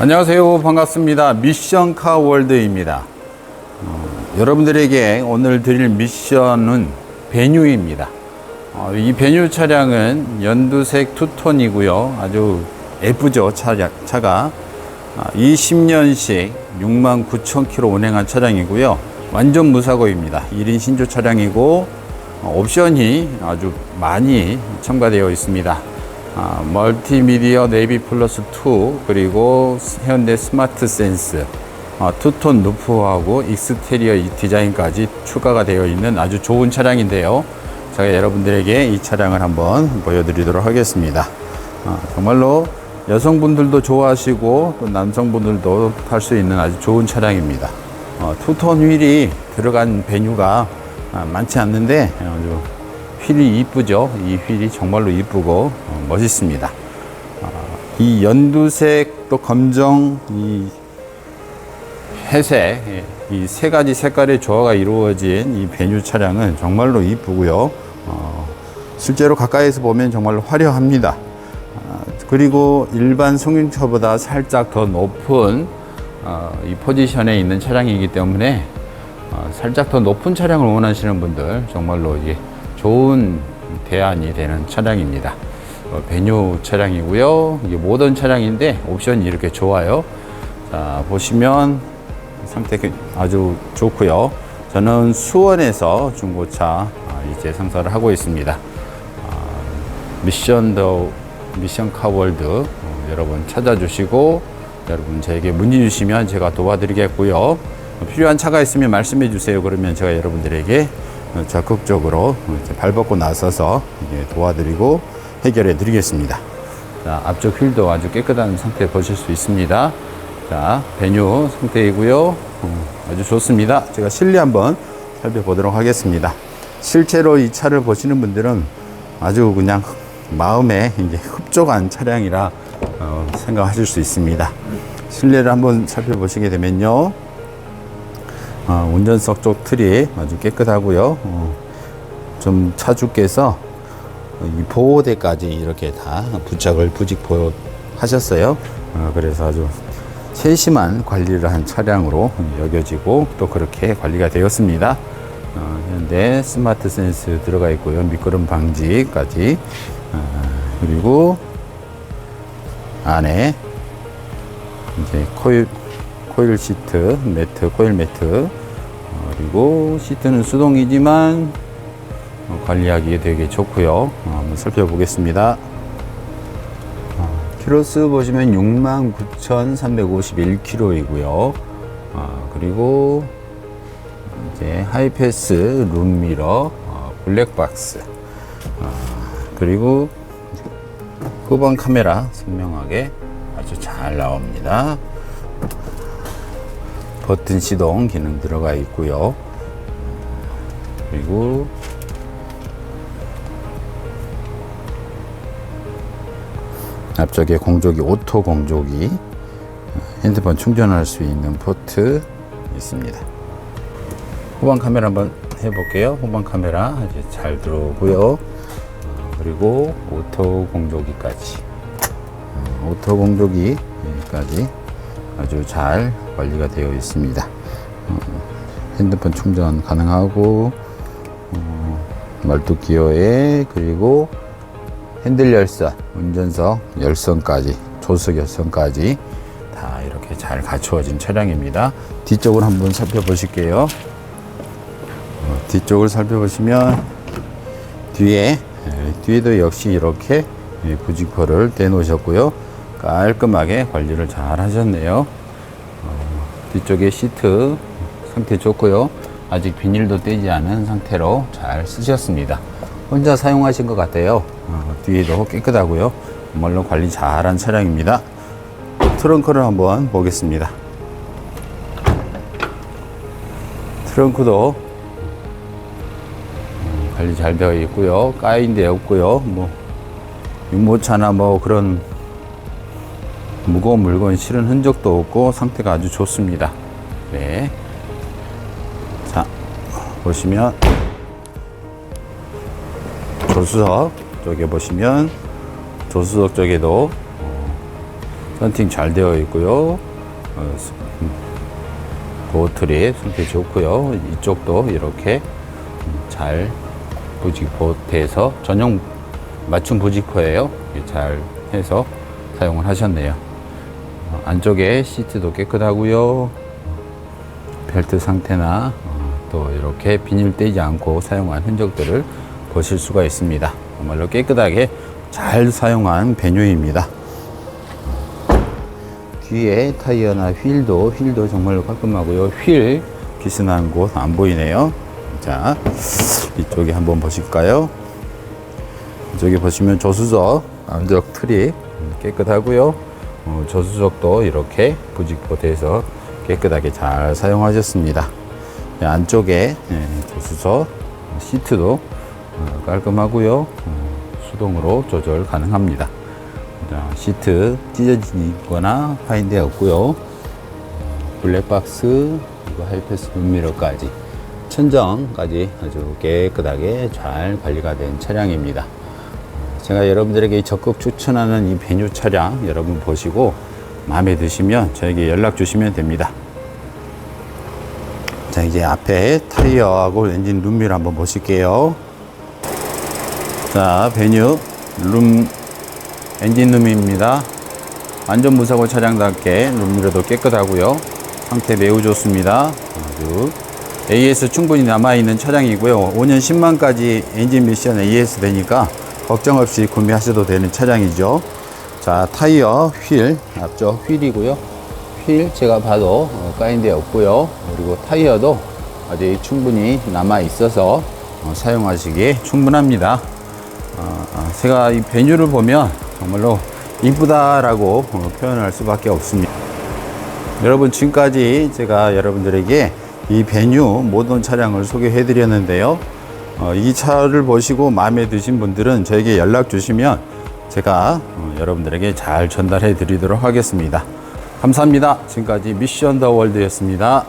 안녕하세요. 반갑습니다. 미션 카 월드입니다. 어, 여러분들에게 오늘 드릴 미션은 베뉴입니다. 어, 이 베뉴 차량은 연두색 투톤이고요. 아주 예쁘죠, 차량, 차가. 아, 20년식 6만 9천 킬로 운행한 차량이고요. 완전 무사고입니다. 1인 신조 차량이고 어, 옵션이 아주 많이 첨가되어 있습니다. 아, 멀티미디어 네이비 플러스 2 그리고 현대 스마트 센스 아, 투톤 루프하고 익스테리어 이 디자인까지 추가가 되어 있는 아주 좋은 차량인데요. 제가 여러분들에게 이 차량을 한번 보여드리도록 하겠습니다. 아, 정말로 여성분들도 좋아하시고 또 남성분들도 탈 수 있는 아주 좋은 차량입니다. 어, 투톤 휠이 들어간 베뉴가 아, 많지 않는데 아주 휠이 이쁘죠. 이 휠이 정말로 이쁘고 어, 멋있습니다. 아, 이 연두색 또 검정 이 회색 이 세 가지 색깔의 조화가 이루어진 이 베뉴 차량은 정말로 이쁘고요. 어, 실제로 가까이서 보면 정말로 화려합니다. 아, 그리고 일반 승용차보다 살짝 더 높은 어, 이 포지션에 있는 차량이기 때문에 어, 살짝 더 높은 차량을 원하시는 분들 정말로 이게 좋은 대안이 되는 차량입니다. 어, 베뉴 차량이고요. 이게 모던 차량인데 옵션이 이렇게 좋아요. 자, 보시면 상태 아주 좋고요. 저는 수원에서 중고차 아, 이제 상사를 하고 있습니다. 아, 미션 더 미션 카월드 어, 여러분 찾아주시고 여러분 저에게 문의 주시면 제가 도와드리겠고요. 어, 필요한 차가 있으면 말씀해 주세요. 그러면 제가 여러분들에게 어, 적극적으로 이제 발벗고 나서서 도와드리고 해결해 드리겠습니다. 자, 앞쪽 휠도 아주 깨끗한 상태 보실 수 있습니다. 자, 베뉴 상태이고요. 음, 아주 좋습니다. 제가 실내 한번 살펴보도록 하겠습니다. 실제로 이 차를 보시는 분들은 아주 그냥 마음에 이제 흡족한 차량이라 어, 생각하실 수 있습니다. 실내를 한번 살펴보시게 되면요. 어, 운전석 쪽 틀이 아주 깨끗하고요. 어, 좀 차주께서 이 보호대까지 이렇게 다 부착을 부직 보호하셨어요. 어, 그래서 아주 세심한 관리를 한 차량으로 여겨지고 또 그렇게 관리가 되었습니다. 어, 현재 스마트 센스 들어가 있고요. 미끄럼 방지까지. 어, 그리고 안에 이제 코일, 코일 시트, 매트, 코일 매트. 어, 그리고 시트는 수동이지만 어, 관리하기 되게 좋고요. 어, 한번 살펴보겠습니다. 키로수 보시면 69,351km이고요. 어, 그리고 이제 하이패스 룸미러 어, 블랙박스 어, 그리고 후방 카메라 선명하게 아주 잘 나옵니다. 버튼 시동 기능 들어가 있고요. 그리고 앞쪽에 공조기 오토 공조기 핸드폰 충전할 수 있는 포트 있습니다. 후방 카메라 한번 해볼게요. 후방 카메라 이제 잘 들어오고요. 어, 그리고 오토 공조기까지 어, 오토 공조기까지 아주 잘 관리가 되어 있습니다. 어, 핸드폰 충전 가능하고 어, 말뚝 기어에 그리고 핸들 열선, 운전석 열선까지, 조수석 열선까지 다 이렇게 잘 갖추어진 차량입니다. 뒤쪽을 한번 살펴보실게요. 어, 뒤쪽을 살펴보시면 뒤에 에, 뒤에도 역시 이렇게 예, 부직포를 떼놓으셨고요. 깔끔하게 관리를 잘 하셨네요. 어, 뒤쪽에 시트 상태 좋고요. 아직 비닐도 떼지 않은 상태로 잘 쓰셨습니다. 혼자 사용하신 것 같아요. 어, 뒤에도 깨끗하고요. 정말로 관리 잘한 차량입니다. 트렁크를 한번 보겠습니다. 트렁크도 음, 관리 잘 되어 있고요. 까인 데 없고요. 뭐 유모차나 뭐 그런 무거운 물건 실은 흔적도 없고 상태가 아주 좋습니다. 네. 자, 보시면 조수석 쪽에 보시면 조수석 쪽에도 어, 썬팅 잘 되어 있고요. 어, 보트리 상태 좋고요. 이쪽도 이렇게 음, 잘 부직포트에서 전용 맞춤 부직포예요. 잘 해서 사용을 하셨네요. 어, 안쪽에 시트도 깨끗하고요. 벨트 상태나 어, 또 이렇게 비닐 떼지 않고 사용한 흔적들을 보실 수가 있습니다. 정말로 깨끗하게 잘 사용한 베뉴입니다. 뒤에 타이어나 휠도 휠도 정말로 깔끔하고요. 휠 기스난 곳 안 보이네요. 자 이쪽에 한번 보실까요? 이쪽에 보시면 조수석 안쪽 틀이 깨끗하고요. 어, 조수석도 이렇게 부직포트에서 깨끗하게 잘 사용하셨습니다. 네, 안쪽에 예, 조수석 시트도 어, 깔끔하고요. 어, 수동으로 조절 가능합니다. 자, 시트 찢어지거나 파인데 없고요. 블랙박스 하이패스 룸미러까지 천정까지 아주 깨끗하게 잘 관리가 된 차량입니다. 제가 여러분들에게 적극 추천하는 이 베뉴 차량 여러분 보시고 마음에 드시면 저에게 연락 주시면 됩니다. 자 이제 앞에 타이어하고 엔진 룸미러 한번 보실게요. 자 베뉴 룸 엔진 룸입니다. 완전 무사고 차량답게 룸미러도 깨끗하고요. 상태 매우 좋습니다. 아주 AS 충분히 남아있는 차량이고요. 5년 10만까지 엔진 미션 AS 되니까 걱정 없이 구매하셔도 되는 차량이죠. 자, 타이어, 휠, 앞쪽 휠이고요. 휠 제가 봐도 어, 까인 데 없고요. 그리고 타이어도 아직 충분히 남아 있어서 어, 사용하시기에 충분합니다. 어, 어, 제가 이 베뉴를 보면 정말로 이쁘다라고 어, 표현할 수밖에 없습니다. 여러분 지금까지 제가 여러분들에게 이 베뉴 모든 차량을 소개해 드렸는데요. 어, 이 차를 보시고 마음에 드신 분들은 저에게 연락 주시면 제가 어, 여러분들에게 잘 전달해 드리도록 하겠습니다. 감사합니다. 지금까지 미션 더 월드였습니다.